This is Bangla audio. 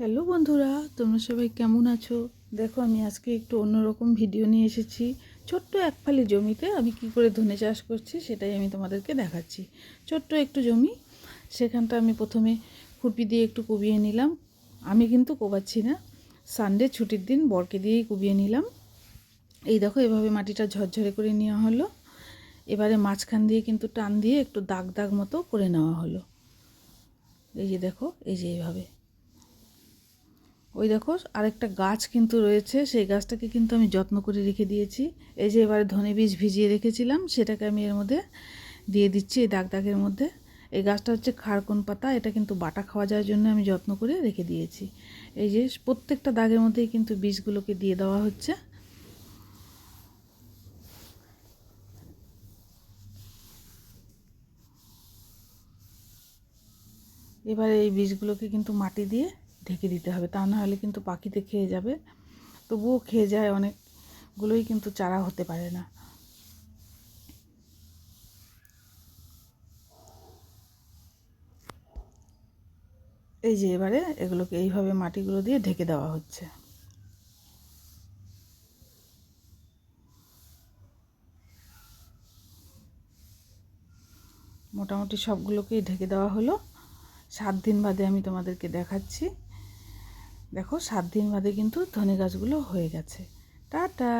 হ্যালো বন্ধুরা, তোমরা সবাই কেমন আছো? দেখো, আমি আজকে একটু অন্যরকম ভিডিও নিয়ে এসেছি। ছোট্ট এক ফালি জমিতে আমি কি করে ধনে চাষ করছি সেটাই আমি তোমাদেরকে দেখাচ্ছি। ছোট্ট একটু জমি, সেখানটা আমি প্রথমে খুরপি দিয়ে একটু কুবিয়ে নিলাম। আমি কিন্তু কোবাচ্ছি না। সানডে ছুটির দিন বরকে দিয়েই কুবিয়ে নিলাম। এই দেখো, এভাবে মাটিটা ঝরঝরে করে নেওয়া হলো। এবারে মাঝখান দিয়ে কিন্তু টান দিয়ে একটু দাগ দাগ মতো করে নেওয়া হলো। এই যে দেখো, এই যে এইভাবে ওই দেখো আরেকটা গাছ কিন্তু রয়েছে, সেই গাছটাকে কিন্তু আমি যত্ন করে রেখে দিয়েছি। এই যে এবারে ধনে বীজ ভিজিয়ে রেখেছিলাম, সেটাকে আমি এর মধ্যে দিয়ে দিচ্ছি এই দাগ দাগের মধ্যে। এই গাছটা হচ্ছে খারকন পাতা, এটা কিন্তু বাটা খাওয়া যাওয়ার জন্য আমি যত্ন করে রেখে দিয়েছি। এই যে প্রত্যেকটা দাগের মধ্যেই কিন্তু বীজগুলোকে দিয়ে দেওয়া হচ্ছে। এবারে এই বীজগুলোকে কিন্তু মাটি দিয়ে ঢেকে দিতে হবে, তা না হলে কিন্তু পাখিতে খেয়ে যাবে। তবুও খেয়ে যায় অনেকগুলোই কিন্তু চারা হতে পারে না। এই যে এবারে এগুলোকে এইভাবে মাটিগুলো দিয়ে ঢেকে দেওয়া হচ্ছে। মোটামুটি সবগুলোকেই ঢেকে দেওয়া হলো। সাত দিন বাদে আমি তোমাদেরকে দেখাচ্ছি। দেখো সাত দিন বাদে কিন্তু ধনে গাছগুলো হয়ে গেছে। টাটা!